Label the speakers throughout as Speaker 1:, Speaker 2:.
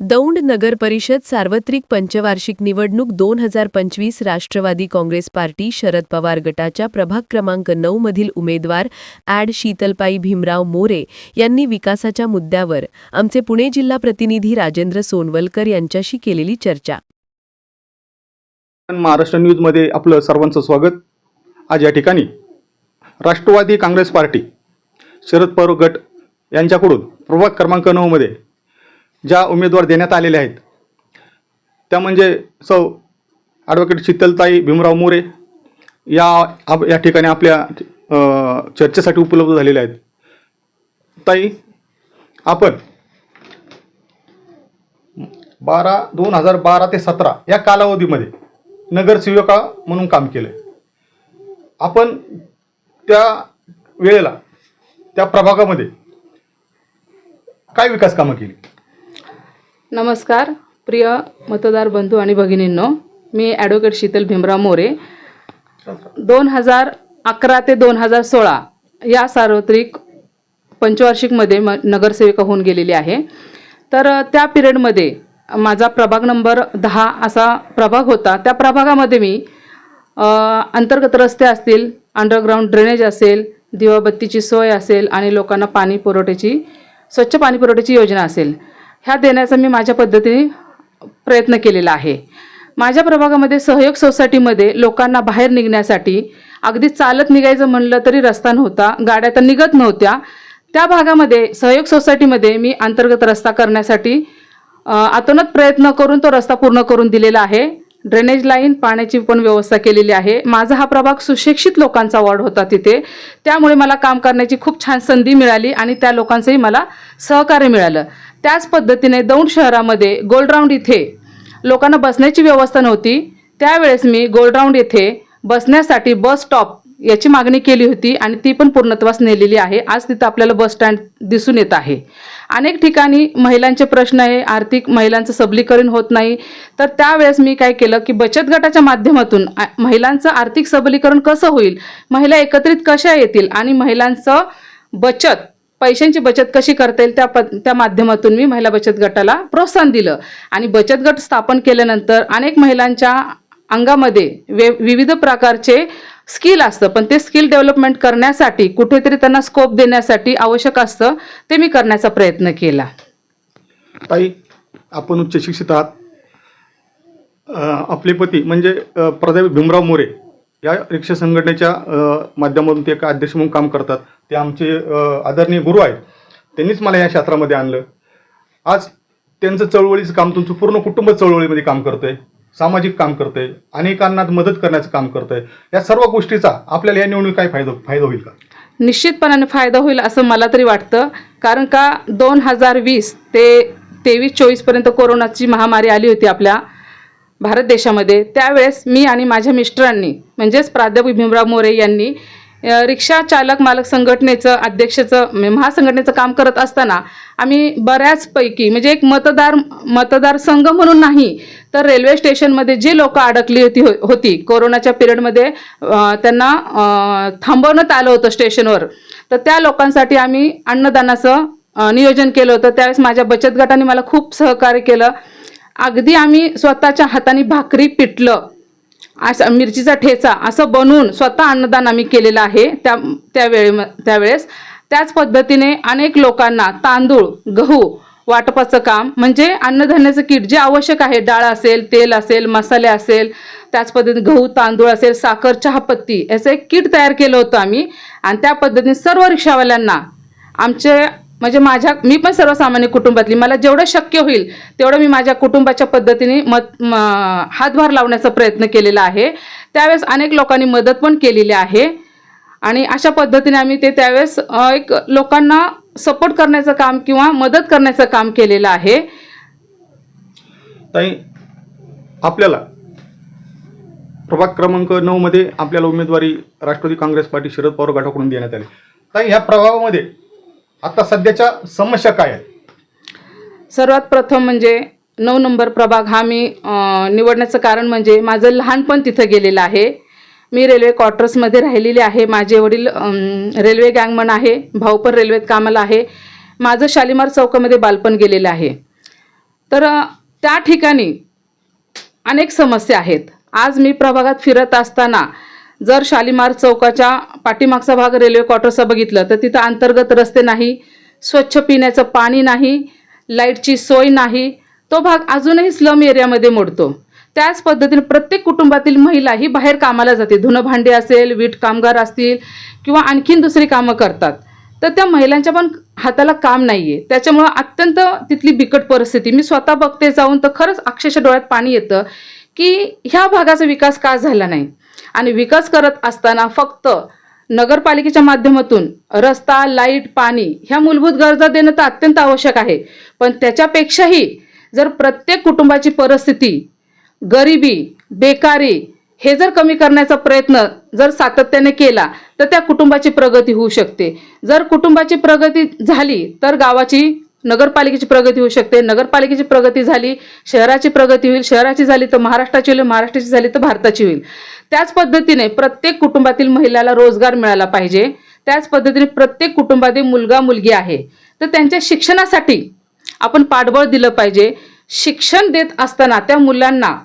Speaker 1: दौंड नगर परिषद सार्वत्रिक पंचवार्षिक निवडणूक दोन हजार पंचवीस राष्ट्रवादी काँग्रेस पार्टी शरद पवार गटाच्या प्रभाग क्रमांक नऊ मधील उमेदवार ॲड शीतलपाई भीमराव मोरे यांनी विकासाच्या मुद्द्यावर आमचे पुणे जिल्हा प्रतिनिधी राजेंद्र सोनवलकर यांच्याशी केलेली चर्चा.
Speaker 2: महाराष्ट्र न्यूजमध्ये आपलं सर्वांचं स्वागत. आज या ठिकाणी राष्ट्रवादी काँग्रेस पार्टी शरद पवार गट यांच्याकडून प्रभाग क्रमांक नऊमध्ये ज्या उमेदवार देण्यात आलेल्या आहेत. त्या म्हणजे सौ ॲडव्होकेट शीतलताई भीमराव मोरे या आप या ठिकाणी आपल्या चर्चेसाठी उपलब्ध झालेल्या आहेत. ताई आपण बारा दोन हजार बारा ते सतरा या कालावधीमध्ये नगरसेविका म्हणून काम केलं आपण त्या वेळेला त्या प्रभागामध्ये काय विकास कामं केली?
Speaker 3: नमस्कार प्रिय मतदार बंधू आणि भगिनींनो मी ॲडव्होकेट शीतल भीमराव मोरे. दोन हजार अकरा ते दोन हजार सोळा या सार्वत्रिक पंचवार्षिकमध्ये म नगरसेविका होऊन गेलेली आहे. तर त्या पिरियडमध्ये माझा प्रभाग नंबर दहा असा प्रभाग होता. त्या प्रभागामध्ये मी अंतर्गत रस्ते असतील अंडरग्राऊंड ड्रेनेज असेल दिवाबत्तीची सोय असेल आणि लोकांना पाणी पुरवठ्याची स्वच्छ पाणी पुरवठ्याची योजना असेल. ह्या देण्याचा मी माझ्या पद्धतीने प्रयत्न केलेला आहे. माझ्या प्रभागामध्ये सहयोग सोसायटीमध्ये लोकांना बाहेर निघण्यासाठी अगदी चालत निघायचं म्हणलं तरी रस्ता नव्हता गाड्या तर निघत नव्हत्या. त्या भागामध्ये सहयोग सोसायटीमध्ये मी अंतर्गत रस्ता करण्यासाठी अ, अतोनात प्रयत्न करून तो रस्ता पूर्ण करून दिलेला आहे. ड्रेनेज लाईन पाण्याची पण व्यवस्था केलेली आहे. माझा हा प्रभाग सुशिक्षित लोकांचा वॉर्ड होता तिथे. त्यामुळे मला काम करण्याची खूप छान संधी मिळाली आणि त्या लोकांचंही मला सहकार्य मिळालं. त्याच पद्धतीने दौंड शहरामध्ये गोल्डराऊंड इथे लोकांना बसण्याची व्यवस्था नव्हती. त्यावेळेस मी गोल्डराऊंड येथे बसण्यासाठी बस स्टॉप याची मागणी केली होती आणि ती पण पूर्णत्वास नेलेली आहे. आज तिथं आपल्याला बस स्टँड दिसून येत आहे. अनेक ठिकाणी महिलांचे प्रश्न आहे. आर्थिक महिलांचं सबलीकरण होत नाही. तर त्यावेळेस मी काय केलं की बचत गटाच्या माध्यमातून महिलांचं आर्थिक सबलीकरण कसं होईल? महिला एकत्रित कशा येतील? आणि महिलांचं बचत पैशांची बचत कशी करता येईल त्या प त्या माध्यमातून मी महिला बचत गटाला प्रोत्साहन दिलं. आणि बचत गट स्थापन केल्यानंतर अनेक महिलांच्या अंगामध्ये वे विविध प्रकारचे स्किल असतं. पण ते स्किल डेव्हलपमेंट करण्यासाठी कुठेतरी त्यांना स्कोप देण्यासाठी आवश्यक असतं ते मी करण्याचा प्रयत्न केला.
Speaker 2: ताई आपण उच्च शिक्षित आहात. आपले पती म्हणजे प्रदेव भीमराव मोरे या रिक्षा संघटनेच्या माध्यमातून ते एका अध्यक्ष म्हणून काम करतात. ते आमचे आदरणीय गुरु आहेत. त्यांनीच मला या क्षेत्रामध्ये आणलं. आज त्यांचं चळवळीचं काम तुमचं पूर्ण कुटुंब चळवळीमध्ये काम करतंय सामाजिक काम करतंय अनेकांना मदत करण्याचं काम करतंय. या सर्व गोष्टीचा आपल्याला या निवडणूक काय फायदा फायदा होईल का?
Speaker 3: निश्चितपणाने फायदा होईल असं मला तरी वाटतं. कारण का दोन हजार वीस ते तेवीस चोवीसपर्यंत कोरोनाची महामारी आली होती आपल्या भारत देशामध्ये. त्यावेळेस मी आणि माझ्या मिस्टरांनी म्हणजेच प्राध्यापक भीमराव मोरे यांनी रिक्षा चालक मालक संघटनेचं अध्यक्षाचं म्हणजे महासंघटनेचं काम करत असताना आम्ही बऱ्याचपैकी म्हणजे एक मतदार मतदारसंघ म्हणून नाही तर रेल्वे स्टेशनमध्ये जे लोकं अडकली होती हो- होती कोरोनाच्या पिरियडमध्ये त्यांना थांबवण्यात आलं होतं स्टेशनवर. तर त्या लोकांसाठी आम्ही अन्नदानाचं नियोजन केलं होतं. त्यावेळेस माझ्या बचत गटाने मला खूप सहकार्य केलं. अगदी आम्ही स्वतःच्या हाताने भाकरी पिटलं. असं मिरचीचा ठेचा असं बनवून स्वतः अन्नदान आम्ही केलेलं आहे. त्या त्यावेळे त्यावेळेस त्याच पद्धतीने अनेक लोकांना तांदूळ गहू वाटपाचं काम म्हणजे अन्नधान्याचं किट जे आवश्यक आहे डाळ असेल तेल असेल मसाले असेल त्याच पद्धतीने गहू तांदूळ असेल साखर चहापत्ती याचं एक किट तयार केलं होतं आम्ही. आणि त्या पद्धतीने सर्व रिक्षावाल्यांना आमचे म्हणजे माझ्या मी पण सर्वसामान्य कुटुंबातली. मला जेवढं शक्य होईल तेवढं मी माझ्या कुटुंबाच्या पद्धतीने मत हातभार लावण्याचा प्रयत्न केलेला आहे. त्यावेळेस अनेक लोकांनी मदत पण केलेली आहे. आणि अशा पद्धतीने आम्ही ते त्यावेळेस एक लोकांना सपोर्ट करण्याचं काम किंवा मदत करण्याचं काम केलेलं आहे.
Speaker 2: ताई आपल्याला प्रभाग क्रमांक नऊ मध्ये आपल्याला उमेदवारी राष्ट्रवादी काँग्रेस पार्टी शरद पवार गटाकडून देण्यात आली. ताई ह्या प्रभावामध्ये आता सध्याच्या समस्या काय आहेत?
Speaker 3: सर्वात प्रथम म्हणजे नऊ नंबर प्रभाग हा मी निवडण्याचं कारण म्हणजे माझं लहानपण तिथं गेलेलं आहे. मी रेल्वे क्वार्टर्समध्ये राहिलेली आहे. माझे वडील रेल्वे गँगमन आहे. भाऊ पण रेल्वेत कामाला आहे. माझं शालिमार चौकामध्ये बालपण गेलेलं आहे. तर त्या ठिकाणी अनेक समस्या आहेत. आज मी प्रभागात फिरत असताना जर शालिमार चौकाच्या पाठीमागचा भाग रेल्वे क्वार्टरचा बघितलं तर तिथं अंतर्गत रस्ते नाही स्वच्छ पिण्याचं पाणी नाही लाईटची सोय नाही तो भाग अजूनही स्लम एरियामध्ये मोडतो. त्याच पद्धतीने प्रत्येक कुटुंबातील महिला ही बाहेर कामाला जाते धुणं भांडे असेल वीट कामगार असतील किंवा आणखीन दुसरी कामं करतात. तर त्या महिलांच्या पण हाताला काम नाही आहे त्याच्यामुळं अत्यंत तिथली बिकट परिस्थिती. मी स्वतः बघते जाऊन तर खरंच अक्षरशः डोळ्यात पाणी येतं. की ह्या भागाचा विकास का झाला नाही? आणि विकास करत असताना फक्त नगरपालिकेच्या माध्यमातून रस्ता लाइट पाणी ह्या मूलभूत गरजा देणं तर अत्यंत आवश्यक आहे. पण त्याच्यापेक्षाही जर प्रत्येक कुटुंबाची परिस्थिती गरिबी बेकारी हे जर कमी करण्याचा प्रयत्न जर सातत्याने केला तर त्या कुटुंबाची प्रगती होऊ शकते. जर कुटुंबाची प्रगती झाली तर गावाची नगरपालिकेची प्रगती होऊ शकते. नगरपालिकेची प्रगती झाली शहराची प्रगती होईल. शहराची झाली तर महाराष्ट्राची होईल महाराष्ट्राची झाली तर भारताची होईल. त्याच पद्धतीने प्रत्येक कुटुंबातील महिलाला रोजगार मिळाला पाहिजे. त्याच पद्धतीने प्रत्येक कुटुंबातील मुलगा मुलगी आहे. तर त्यांच्या शिक्षणासाठी आपण पाठबळ दिलं पाहिजे. शिक्षण देत असताना त्या मुलांना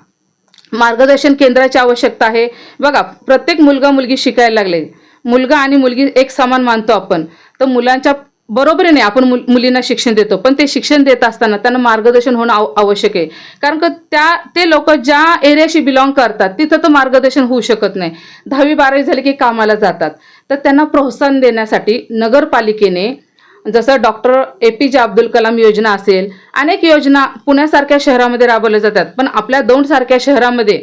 Speaker 3: मार्गदर्शन केंद्राची आवश्यकता आहे. बघा प्रत्येक मुलगा मुलगी शिकायला लागले. मुलगा आणि मुलगी एक समान मानतो आपण. तर मुलांच्या बरोबरीने आपण मुल मुलींना शिक्षण देतो. पण ते शिक्षण देत असताना त्यांना मार्गदर्शन होणं आव आवश्यक आहे. कारण का त्या ते लोक ज्या एरियाशी बिलॉंग करतात तिथं तर मार्गदर्शन होऊ शकत नाही. दहावी बारावी झाली की कामाला जातात. तर त्यांना प्रोत्साहन देण्यासाठी नगरपालिकेने जसं डॉक्टर ए पी जे अब्दुल कलाम योजना असेल अनेक योजना पुण्यासारख्या शहरामध्ये राबवल्या जातात. पण आपल्या दौंडसारख्या शहरामध्ये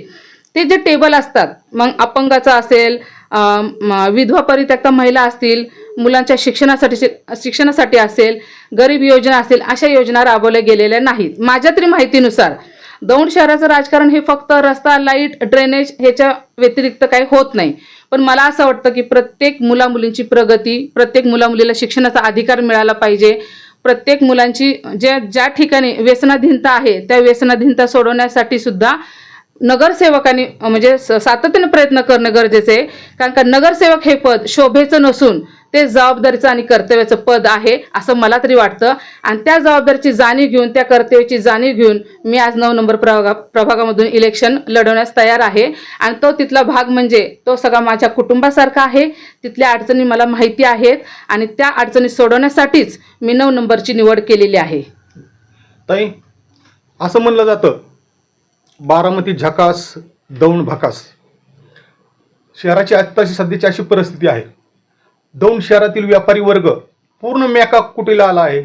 Speaker 3: ते जे टेबल असतात मग अपंगाचा असेल विधवा परित्यक्ता महिला असतील मुलांच्या शिक्षणासाठी शिक्षणासाठी असेल गरीब योजना असेल अशा योजना राबवल्या गेलेल्या नाहीत. माझ्या तरी माहितीनुसार दौंड शहराचं राजकारण हे फक्त रस्ता लाइट ड्रेनेज ह्याच्या व्यतिरिक्त काही होत नाही. पण मला असं वाटतं की प्रत्येक मुला मुलींची प्रगती प्रत्येक मुला मुलीला शिक्षणाचा अधिकार मिळाला पाहिजे. प्रत्येक मुलांची ज्या ज्या ठिकाणी व्यसनाधीनता आहे त्या व्यसनाधीनता सोडवण्यासाठी सुद्धा नगरसेवकांनी म्हणजे स- सातत्याने प्रयत्न करणं गरजेचं आहे. कारण का नगरसेवक हे पद शोभेचं नसून ते जबाबदारीचं आणि कर्तव्याचं पद आहे असं मला तरी वाटतं. आणि त्या जबाबदारीची जाणीव घेऊन त्या कर्तव्याची जाणीव घेऊन मी आज नऊ नंबर प्रभागा प्रभागामधून इलेक्शन लढवण्यास तयार आहे. आणि तो तिथला भाग म्हणजे तो सगळा माझ्या कुटुंबासारखा आहे. तिथल्या अडचणी मला माहिती आहेत. आणि त्या अडचणी सोडवण्यासाठीच मी नऊ नंबरची निवड केलेली आहे.
Speaker 2: ताई असं म्हणलं जातं बारामती झकास दौंड भकास. शहराची आत्ताची सध्याची अशी परिस्थिती आहे. दौंड शहरातील व्यापारी वर्ग पूर्ण मेका कुटीला आला आहे.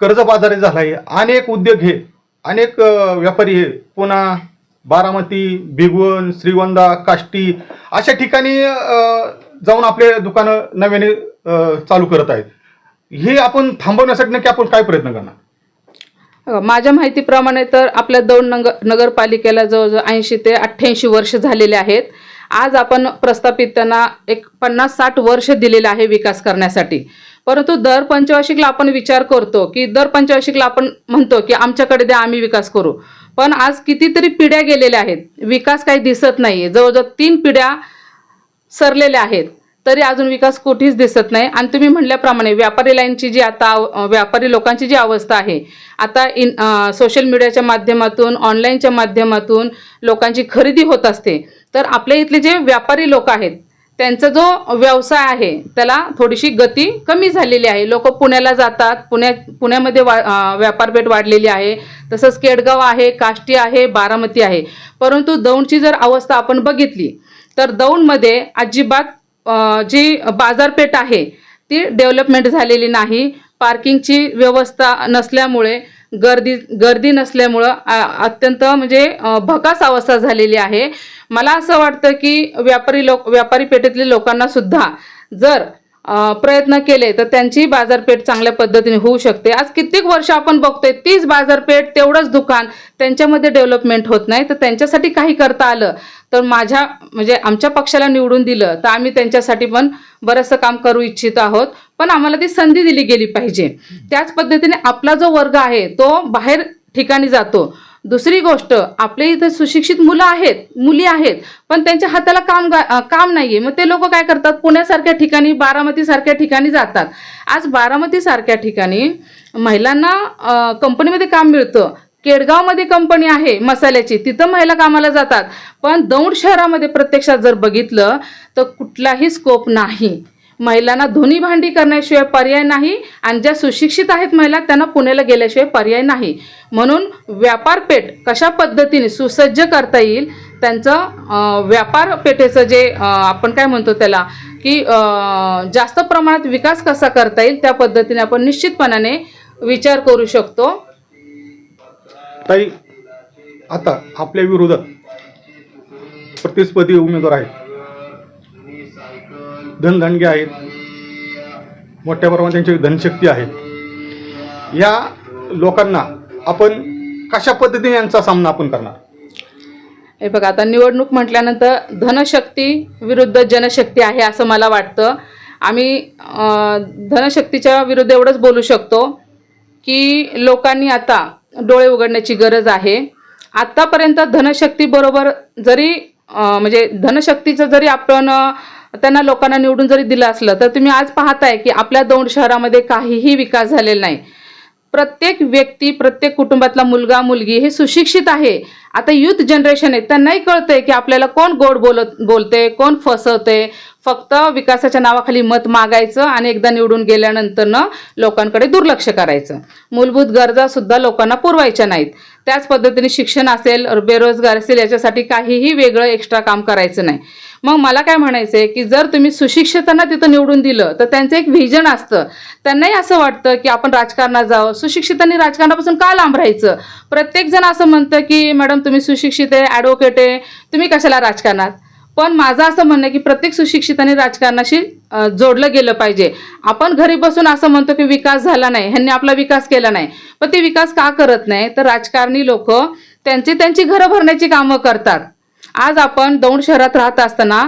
Speaker 2: कर्जबाजारी झाला आहे. अनेक उद्योग हे अनेक व्यापारी हे पुणा बारामती भिगवण श्रीगोंदा काष्टी अशा ठिकाणी जाऊन आपले दुकानं नव्याने चालू करत आहेत. हे आपण थांबवण्यासाठी नक्की आपण काय प्रयत्न करणार?
Speaker 3: माझ्या माहितीप्रमाणे तर आपल्या दौंड नगर नगरपालिकेला जवळजवळ ऐंशी ते अठ्ठ्याऐंशी वर्ष झालेले आहेत. आज आपण प्रस्थापित त्यांना एक पन्नास साठ वर्ष दिलेले आहे विकास करण्यासाठी. परंतु दर पंचवार्षिकला आपण विचार करतो की दर पंचवार्षिकला आपण म्हणतो की आमच्याकडे द्या आम्ही विकास करू. पण आज कितीतरी पिढ्या गेलेल्या आहेत. विकास काही दिसत नाही जवळजवळ तीन पिढ्या सरलेल्या आहेत. तरी अजून विकास कुठेच दिसत नाही. आणि तुम्ही म्हणल्याप्रमाणे व्यापारी लाईनची जी आता व्यापारी लोकांची जी अवस्था आहे आता इन सोशल मीडियाच्या माध्यमातून ऑनलाईनच्या माध्यमातून लोकांची खरेदी होत असते. तर आपल्या इथले जे व्यापारी लोक आहेत त्यांचा जो व्यवसाय आहे त्याला थोडीशी गती कमी झालेली आहे. लोक पुण्याला जातात पुण्या पुण्यामध्ये वा व्यापारपेठ वाढलेली आहे. तसंच केडगाव आहे काष्टी आहे बारामती आहे. परंतु दौंडची जर अवस्था आपण बघितली तर दौंडमध्ये अजिबात जी बाजारपेठ आहे ती डेव्हलपमेंट झालेली नाही. पार्किंगची व्यवस्था नसल्यामुळे गर्दी गर्दी नसल्यामुळं अत्यंत म्हणजे भकास अवस्था झालेली आहे. मला असं वाटतं की व्यापारी लोक व्यापारी पेठेतले लोकांनासुद्धा जर प्रयत्न केले तर त्यांची बाजारपेठ चांगल्या पद्धतीने होऊ शकते. आज कित्येक वर्ष आपण बघतोय तीच बाजारपेठ तेवढंच दुकान त्यांच्यामध्ये डेव्हलपमेंट होत नाही. तर त्यांच्यासाठी काही करता आलं तर माझ्या म्हणजे आमच्या पक्षाला निवडून दिलं तर आम्ही त्यांच्यासाठी पण बरंचसं काम करू इच्छित आहोत. पण आम्हाला ती संधी दिली गेली पाहिजे. त्याच पद्धतीने आपला जो वर्ग आहे तो बाहेर ठिकाणी जातो. दुसरी गोष्ट आपल्या इथं सुशिक्षित मुलं आहेत मुली आहेत पण त्यांच्या हाताला काम गा- काम नाहीये. मग ते लोक काय करतात? पुण्यासारख्या ठिकाणी बारामती सारख्या ठिकाणी जातात. आज बारामती सारख्या ठिकाणी महिलांना कंपनीमध्ये काम मिळतं. केडगावमध्ये कंपनी आहे मसाल्याची. तिथं महिला कामाला जातात. पण दौंड शहरामध्ये प्रत्यक्षात जर बघितलं तर कुठलाही स्कोप नाही. महिलांना धुनी भांडी करण्याशिवाय पर्याय नाही आणि ज्या सुशिक्षित आहेत महिला त्यांना पुण्याला गेल्याशिवाय पर्याय नाही. म्हणून व्यापारपेठ कशा पद्धतीने सुसज्ज करता येईल? त्यांचं व्यापारपेठेचं जे आपण काय म्हणतो त्याला की जास्त प्रमाणात विकास कसा करता येईल त्या पद्धतीने आपण निश्चितपणाने विचार करू शकतो.
Speaker 2: ताई आता आपल्या विरोधात प्रतिस्पर्धी उमेदवार आहेत. धनधानगे आहेत. मोठ्या प्रमाणात त्यांची धनशक्ती आहे. या लोकांना आपण कशा पद्धतीने यांचा सामना आपण करणार?
Speaker 3: हे बघा आता निवडणूक म्हटल्यानंतर धनशक्ती विरुद्ध जनशक्ती आहे असं मला वाटतं. आम्ही धनशक्तीच्या विरुद्ध एवढंच बोलू शकतो की लोकांनी आता डोळे उघडण्याची गरज आहे. आत्तापर्यंत धनशक्तीबरोबर जरी म्हणजे धनशक्तीचं जरी आपण त्यांना लोकांना निवडून जरी दिलं असलं तर तुम्ही आज पाहताय की आपल्या दौंड शहरामध्ये काहीही विकास झालेला नाही. प्रत्येक व्यक्ती प्रत्येक कुटुंबातला मुलगा मुलगी हे सुशिक्षित आहे. आता युथ जनरेशन आहे त्यांनाही कळतंय की आपल्याला कोण गोड बोलत बोलते कोण फसवते फक्त विकासाच्या नावाखाली मत मागायचं आणि एकदा निवडून गेल्यानंतरनं लोकांकडे दुर्लक्ष करायचं. मूलभूत गरजा सुद्धा लोकांना पुरवायच्या नाहीत. त्याच पद्धतीने शिक्षण असेल बेरोजगार असेल याच्यासाठी काहीही वेगळं एक्स्ट्रा काम करायचं नाही. मग मला काय म्हणायचं आहे की जर तुम्ही सुशिक्षितांना तिथं निवडून दिलं तर त्यांचं एक व्हिजन असतं. त्यांनाही असं वाटतं की आपण राजकारणात जावं. सुशिक्षितांनी राजकारणापासून का लांब राहायचं? प्रत्येकजण असं म्हणतं की मॅडम तुम्ही सुशिक्षित आहे ॲडव्होकेट आहे. तुम्ही कशाला राजकारणात? पण माझं असं म्हणणं आहे की प्रत्येक सुशिक्षिताने राजकारणाशी जोडलं गेलं पाहिजे. आपण घरी बसून असं म्हणतो की विकास झाला नाही ह्यांनी आपला विकास केला नाही. पण ते विकास का करत नाही? तर राजकारणी लोक त्यांची त्यांची घरं भरण्याची कामं करतात. आज आपण दौंड शहरात राहत असताना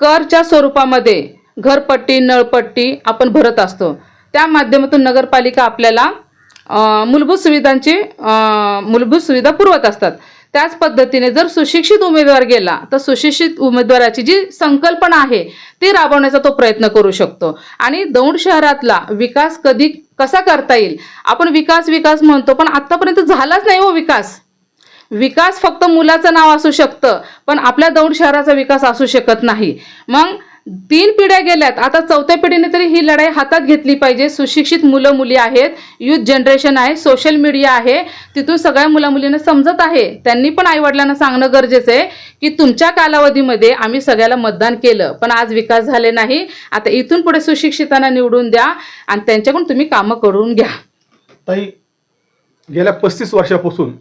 Speaker 3: करच्या स्वरूपामध्ये घरपट्टी नळपट्टी आपण भरत असतो. त्या माध्यमातून नगरपालिका आपल्याला मूलभूत सुविधांची मूलभूत सुविधा पुरवत असतात. त्याच पद्धतीने जर सुशिक्षित उमेदवार गेला तर सुशिक्षित उमेदवाराची जी संकल्पना आहे ती राबवण्याचा तो प्रयत्न करू शकतो. आणि दौंड शहरातला विकास कधी कसा करता येईल? आपण विकास विकास म्हणतो पण आत्तापर्यंत झालाच नाही हो विकास. विकास फक्त मुलाचं नाव असू शकतं पण आपल्या दौंड शहराचा विकास असू शकत नाही. मग तीन पिढ्या गेल्यात. आता चौथ्या पिढीने तरी ही लढाई हातात घेतली पाहिजे. सुशिक्षित मुलं मुली आहेत. युथ जनरेशन आहे. सोशल मीडिया आहे. तिथून सगळ्या मुला मुलींना समजत आहे. त्यांनी पण आईवडिलांना सांगणं गरजेचं आहे की तुमच्या कालावधीमध्ये आम्ही सगळ्याला मतदान केलं. पण आज विकास झाले नाही. आता इथून पुढे सुशिक्षितांना निवडून द्या आणि त्यांच्याकडून तुम्ही कामं करून घ्या.
Speaker 2: ताई गेल्या पस्तीस वर्षापासून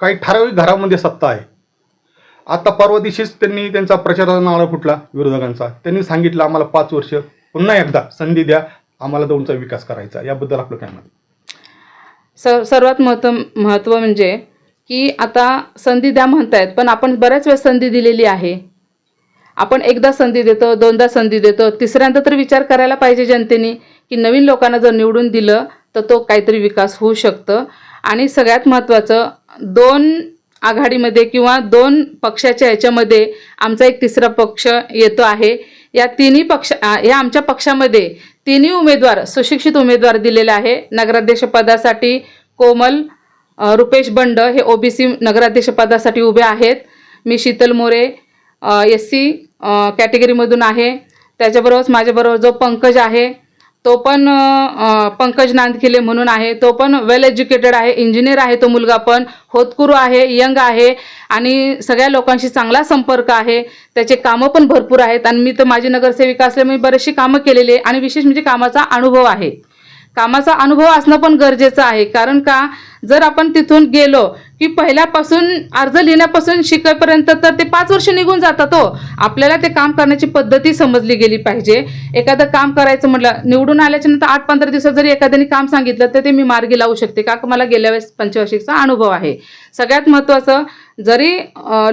Speaker 2: काही ठराविक घरामध्ये सत्ता आहे. आता परवा दिवशीच त्यांनी त्यांचा प्रचाराचा नाळा फुटला विरोधकांचा. त्यांनी सांगितलं आम्हाला पाच वर्ष पुन्हा एकदा संधी द्या आम्हाला दोनचा विकास करायचा. याबद्दल आपलं काय मत?
Speaker 3: स सर्वात महत्त्व महत्त्व म्हणजे की आता संधी द्या म्हणतायत पण आपण बऱ्याच वेळेस संधी दिलेली आहे. आपण एकदा संधी देतो दोनदा संधी देतो तिसऱ्यांदा तर विचार करायला पाहिजे जनतेने की नवीन लोकांना जर निवडून दिलं तर तो काहीतरी विकास होऊ शकतं. आणि सगळ्यात महत्त्वाचं दोन आघाडीमध्ये किंवा दोन पक्षाच्या याच्यामध्ये आमचा एक तिसरा पक्ष येतो आहे. या तिन्ही पक्ष या आमच्या पक्षामध्ये तिन्ही उमेदवार सुशिक्षित उमेदवार दिलेले आहे. नगराध्यक्ष पदासाठी कोमल रुपेश बंड हे ओबीसी नगराध्यक्ष पदासाठी उभे आहेत. मी शीतल मोरे एस सी कॅटेगरीमधून आहे. त्याच्याबरोबरच माझ्याबरोबर जो पंकज आहे तो पण पंकज नांदखिले म्हणून आहे. तो पण वेल एज्युकेटेड आहे इंजिनियर आहे तो मुलगा पण. होतकुरू आहे यंग आहे आणि सगळ्या लोकांशी चांगला संपर्क आहे. त्याचे कामं पण भरपूर आहेत आणि मी तर माझी नगरसेविका असल्यामुळे बरेचशी कामं केलेली आहे आणि विशेष म्हणजे कामाचा अनुभव आहे. कामाचा अनुभव असणं पण गरजेचं आहे. कारण का जर आपण तिथून गेलो की पहिल्यापासून अर्ज लिहिण्यापासून शिकेपर्यंत तर ते पाच वर्ष निघून जातात हो. आपल्याला ते काम करण्याची पद्धती समजली गेली पाहिजे. एखादं काम करायचं म्हटलं निवडून आल्याच्यानंतर आठ पंधरा दिवसात जरी एखाद्याने काम सांगितलं तर ते मी मार्गी लावू शकते. का का मला गेल्या वेळेस पंचवार्षिकचा अनुभव आहे. सगळ्यात महत्त्वाचं जरी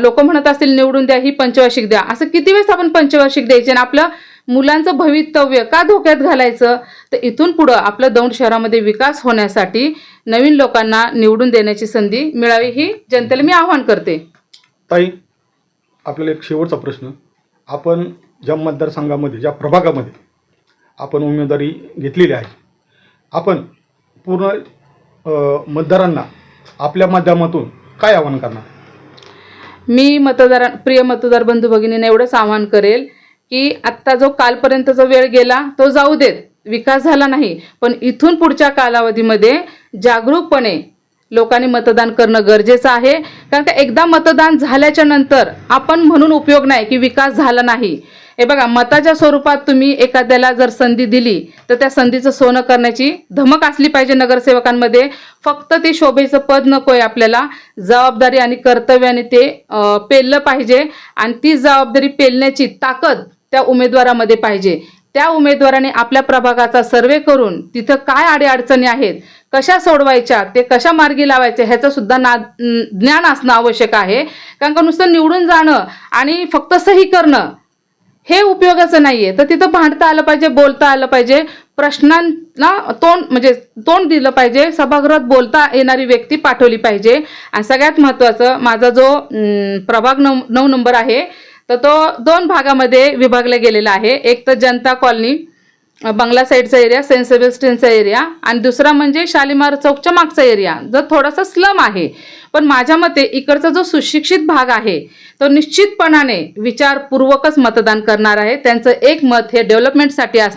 Speaker 3: लोक म्हणत असतील निवडून द्या ही पंचवार्षिक द्या. असं किती वेळेस आपण पंचवार्षिक द्यायचे आणि आपलं मुलांचं भवितव्य का धोक्यात घालायचं? तर इथून पुढं आपलं दौंड शहरामध्ये विकास होण्यासाठी नवीन लोकांना निवडून देण्याची संधी मिळावी ही जनतेला मी आवाहन करते.
Speaker 2: ताई आपल्याला एक शेवटचा प्रश्न. आपण ज्या मतदारसंघामध्ये ज्या प्रभागामध्ये आपण उमेदवारी घेतलेली आहे आपण पूर्ण अ, मतदारांना आपल्या माध्यमातून काय आवाहन करणार?
Speaker 3: मी मतदार प्रिय मतदार बंधू भगिनींना एवढंच आवाहन करेल की आत्ता जो कालपर्यंतचा वेळ गेला तो जाऊ देत. विकास झाला नाही. पण इथून पुढच्या कालावधीमध्ये जागरूकपणे लोकांनी मतदान करणं गरजेचं आहे. कारण का एकदा मतदान झाल्याच्यानंतर आपण म्हणून उपयोग नाही की विकास झाला नाही. हे बघा मताच्या स्वरूपात तुम्ही एखाद्याला जर संधी दिली तर त्या संधीचं सोनं करण्याची धमक असली पाहिजे नगरसेवकांमध्ये. फक्त ते शोभेचं पद नको आहे आपल्याला. जबाबदारी आणि कर्तव्याने ते पेललं पाहिजे. आणि ती जबाबदारी पेलण्याची ताकद त्या उमेदवारामध्ये पाहिजे. त्या उमेदवाराने आपल्या प्रभागाचा सर्वे करून तिथं काय अडीअडचणी आहेत कशा सोडवायच्या ते कशा मार्गी लावायच्या ह्याचं सुद्धा ना ज्ञान असणं आवश्यक आहे. कारण का नुसतं निवडून जाणं आणि फक्त सही करणं हे उपयोगाचं नाही आहे तर तिथं भांडता आलं पाहिजे बोलता आलं पाहिजे. प्रश्नांना तोंड म्हणजे तोंड दिलं पाहिजे. सभागृहात बोलता येणारी व्यक्ती पाठवली पाहिजे. आणि सगळ्यात महत्त्वाचं माझा जो प्रभाग नऊ नऊ नंबर आहे तर तो दोन भागामध्ये विभागला गेलेला आहे. एक तर जनता कॉलनी बंगला साईडचा एरिया सेंट सेबेस्टियनचा एरिया आणि दुसरा म्हणजे शालिमार चौकच्या मागचा एरिया जो थोडासा स्लम आहे. पण माझ्या मते इकडचा जो सुशिक्षित भाग आहे तो निश्चितपणाने विचारपूर्वकच मतदान करणार आहे. त्यांचं एक मत हे डेव्हलपमेंटसाठी असणार